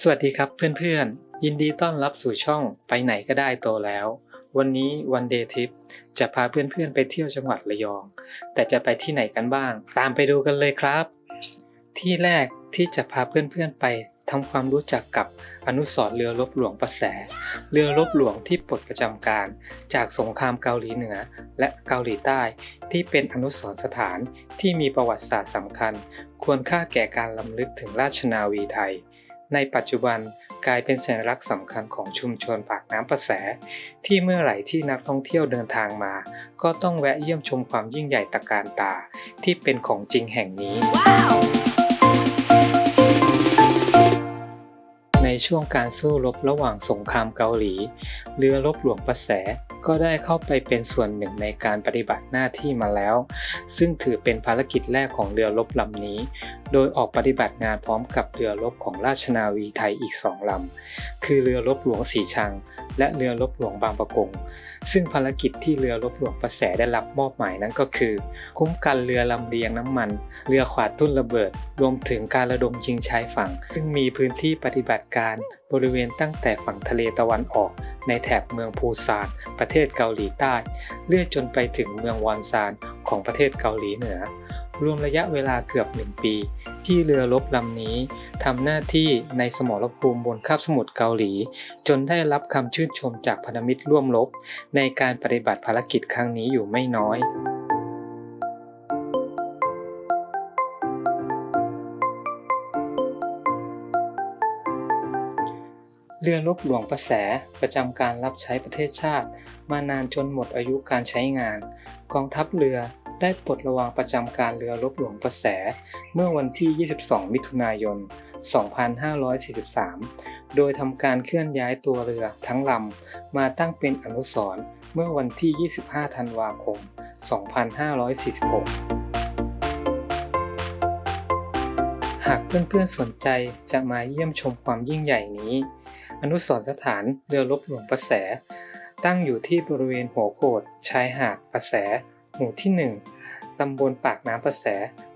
สวัสดีครับเพื่อนๆ ยินดีต้อนรับสู่ช่องไปไหนก็ได้โตแล้ว วันนี้วันเดย์ทริปจะพาเพื่อนๆไปเที่ยวจังหวัดระยอง แต่จะไปที่ไหนกันบ้าง ตามไปดูกันเลยครับ ที่แรกที่จะพาเพื่อนๆไปทำความรู้จักกับอนุสรเรือรบหลวงประแส เรือรบหลวงที่ปลดประจำการ จากสงครามเกาหลีเหนือและเกาหลีใต้ ที่เป็นอนุสรสถานที่มีประวัติศาสตร์สำคัญ ควรค่าแก่การลำลึกถึงราชนาวีไทย ในปัจจุบันกลายเป็นสัญลักษณ์สำคัญของชุมชนปากน้ำประแส ที่เมื่อไหร่ที่นักท่องเที่ยวเดินทางมา ก็ต้องแวะเยี่ยมชมความยิ่งใหญ่ตะการตา ที่เป็นของจริงแห่งนี้ในช่วงการสู้รบระหว่างสงครามเกาหลี เรือรบหลวงประแส ก็ได้เข้าไปเป็นส่วนหนึ่งในการปฏิบัติหน้าที่มาแล้ว ซึ่งถือเป็นภารกิจแรกของเรือรบลำนี้ โดยออกปฏิบัติงานพร้อมกับเรือรบของราชนาวีไทยอีกสองลำ คือเรือรบหลวงสีชัง และเรือรบหลวงบางประกง ซึ่งภารกิจที่เรือรบหลวงประแสได้รับมอบหมายนั้นก็คือ คุ้มกันเรือลำเลียงน้ำมัน เรือขวาดทุ่นระเบิด รวมถึงการระดมยิงชายฝั่ง ซึ่งมีพื้นที่ปฏิบัติการบริเวณตั้งแต่ฝั่งทะเลตะวันออก ในแถบเมืองปูซาน ประเทศเกาหลีใต้ เลื่อยจนไปถึงเมืองวอนซานของประเทศเกาหลีเหนือ รวมระยะเวลาเกือบ 1 ปี ที่เรือรบลำนี้ทำหน้าที่ในสมรภูมิบนคาบสมุทรเกาหลี จนได้รับคำชื่นชมจากพันธมิตรร่วมรบ ในการปฏิบัติภารกิจครั้งนี้อยู่ไม่น้อยเรือรบหลวงประแสประจำการรับใช้ประเทศชาติ มานานจนหมดอายุการใช้งาน กองทัพเรือ ได้ปลดระวางประจำการเรือรบหลวงประแส เมื่อวันที่ 22 มิถุนายน 2543 โดยทำการเคลื่อนย้ายตัวเรือทั้งลำมาตั้งเป็นอนุสรณ์เมื่อวันที่ 25 ธันวาคม 2546หากเพื่อนๆสนใจจะมาเยี่ยมชมความยิ่งใหญ่นี้ อนุสรสถานเรือรบหลวงประแส ตั้งอยู่ที่บริเวณหัวโขดชายหาดประแส หมู่ที่ 1 ตำบลปากน้ำประแส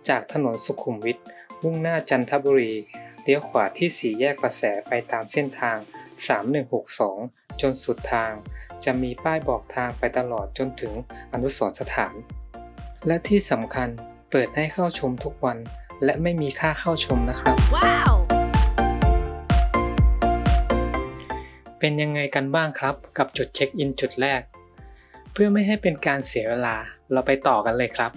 จากถนนสุขุมวิท มุ่งหน้าจันทบุรี เลี้ยวขวาที่สี่แยกประแสไปตามเส้นทาง 3162 จนสุดทาง จะมีป้ายบอกทางไปตลอดจนถึงอนุสรณ์สถาน และที่สำคัญเปิดให้เข้าชมทุกวัน และไม่มีค่าเข้าชมนะครับ Wow! เป็นยังไงกันบ้างครับกับจุดเช็คอินจุดแรก เพื่อไม่ให้เป็นการเสียเวลาเราไปต่อกันเลยครับ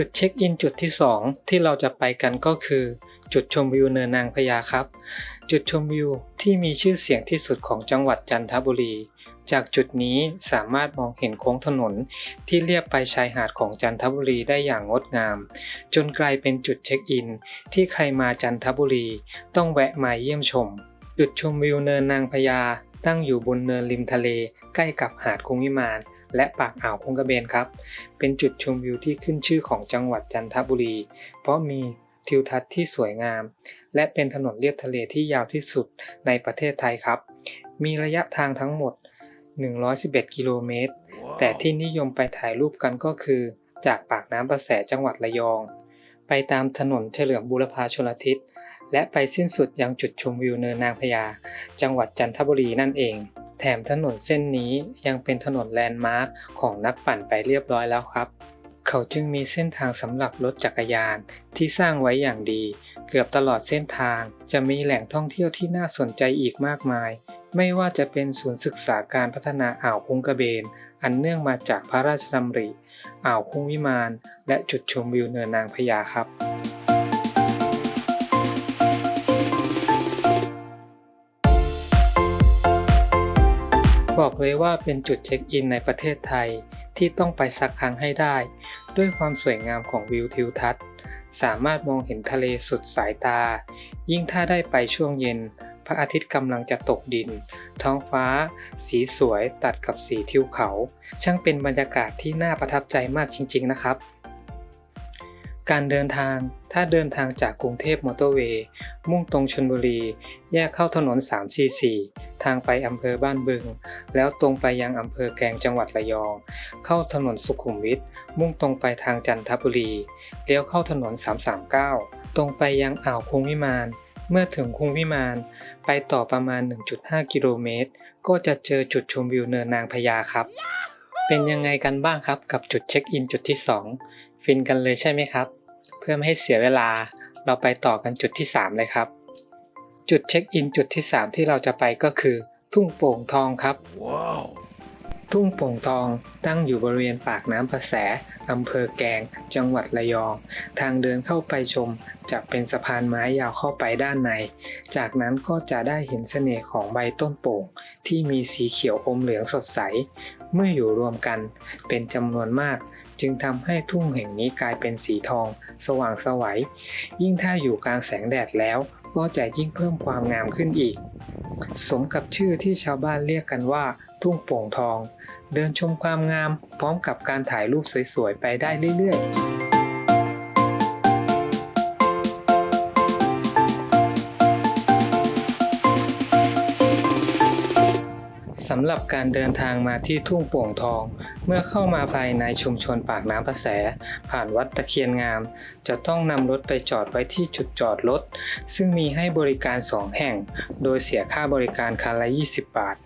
จุดเช็คอินจุดที่ 2 ที่เราจะไปกันก็คือ จุดชมวิวเนินนางพญาครับ จุดชมวิวที่มีชื่อเสียงที่สุดของจังหวัดจันทบุรี จากจุดนี้สามารถมองเห็นโค้งถนนที่เลียบไปชายหาดของจันทบุรีได้อย่างงดงาม จนกลายเป็นจุดเช็คอิน ที่ใครมาจันทบุรี ต้องแวะมาเยี่ยมชม จุดชมวิวเนินนางพญาตั้งอยู่บนเนินริมทะเล ใกล้กับหาดคงวิมาน และปากอ่าวคงกระเบนครับ เป็นจุดชมวิวที่ขึ้นชื่อของจังหวัดจันทบุรี เพราะมีทิวทัศน์ที่สวยงาม และเป็นถนนเลียบทะเลที่ยาวที่สุดในประเทศไทยครับ มีระยะทางทั้งหมด 111 กิโลเมตร แต่ที่นิยมไปถ่ายรูปกันก็คือ จากปากน้ำประแสจังหวัดระยอง ไปตามถนนเฉลิมบูรพาชลทิศ และไปสิ้นสุดยังจุดชมวิวเนินนางพญาจังหวัดจันทบุรีนั่นเอง แถมถนนเส้นนี้ยังเป็นถนนแลนด์มาร์คของนักปั่นไปเรียบร้อยแล้วครับ เขาจึงมีเส้นทางสำหรับรถจักรยานที่สร้างไว้อย่างดี เกือบตลอดเส้นทางจะมีแหล่งท่องเที่ยวที่น่าสนใจอีกมากมาย ไม่ว่าจะเป็นศูนย์ศึกษาการพัฒนาอ่าวคุงกระเบน อันเนื่องมาจากพระราชดำริ อ่าวคุงวิมาน และจุดชมวิวเนินนางพญาครับ บอกเลยว่าเป็นจุดเช็คอินในประเทศไทย ที่ต้องไปสักครั้งให้ได้ ด้วยความสวยงามของวิวทิวทัศน์ สามารถมองเห็นทะเลสุดสายตา ยิ่งถ้าได้ไปช่วงเย็น พระอาทิตย์กำลังจะตกดิน ท้องฟ้า สีสวยตัดกับสีทิวเขา ช่างเป็นบรรยากาศที่น่าประทับใจมากจริง ๆ นะครับการเดินทาง ถ้าเดินทางจากกรุงเทพมอเตอร์เวย์ มุ่งตรงชลบุรี แยกเข้าถนน 344 ทางไปอำเภอบ้านบึง แล้วตรงไปยังอำเภอแกลงจังหวัดระยอง เข้าถนนสุขุมวิทมุ่งตรงไปทางจันทบุรีเลี้ยวเข้าถนน 339 ตรงไปยังอ่าวคุงวิมาน เมื่อถึงคุงวิมาน ไปต่อประมาณ 1.5 กิโลเมตร ก็จะเจอจุดชมวิวเนินนางพญาครับ เป็นยังไงกันบ้างครับกับจุดเช็คอินจุดที่ 2 ฟินกันเลยใช่ไหมครับ เพื่อไม่ให้เสียเวลาเราไปต่อกันจุดที่ 3 เลยครับ จุดเช็คอินจุดที่ 3 ที่เราจะไปก็คือ ทุ่งโป่งทองครับ Wow. ทุ่งโป่งทองตั้งอยู่บริเวณปากน้ำประแสอำเภอแกลงจังหวัดระยอง ทางเดินเข้าไปชม จะเป็นสะพานไม้ยาวเข้าไปด้านใน จากนั้นก็จะได้เห็นเสน่ห์ของใบต้นโป่ง ที่มีสีเขียวอมเหลืองสดใส เมื่ออยู่รวมกัน เป็นจำนวนมาก จึงทำให้ทุ่งแห่งนี้กลายเป็นสีทอง สว่างไสวัยยิ่งถ้าอยู่กลางแสงแดดแล้ว ก็จะยิ่งเพิ่มความงามขึ้นอีก สมกับชื่อที่ชาวบ้านเรียกกันว่า ทุ่งโป่งทอง เดินชมความงามพร้อมกับการถ่ายรูปสวยๆ ไปได้เรื่อยๆ สำหรับการเดินทางมาที่ทุ่งโป่งทอง เมื่อเข้ามาภายในชุมชนปากน้ำประแส ผ่านวัดตะเคียนงาม จะต้องนำรถไปจอดไว้ที่จุดจอดรถ ซึ่งมีให้บริการ 2 แห่ง โดยเสียค่าบริการคันละ 20 บาท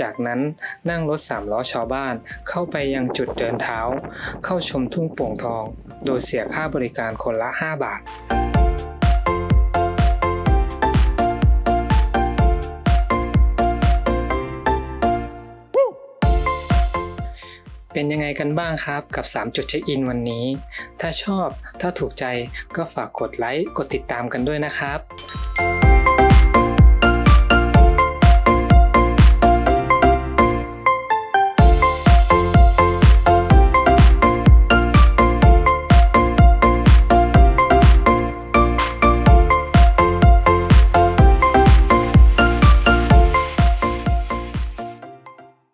จากนั้นนั่งรถ3ล้อชาวบ้าน เข้าไปยังจุดเดินเท้า เข้าชมทุ่งโป่งทอง โดยเสียค่าบริการคนละ 5 บาท เป็นยังไงกันบ้างครับกับ 3 จุดเช็คอินวันนี้ ถ้าชอบถ้าถูกใจก็ฝากกดไลค์กดติดตามกันด้วยนะครับ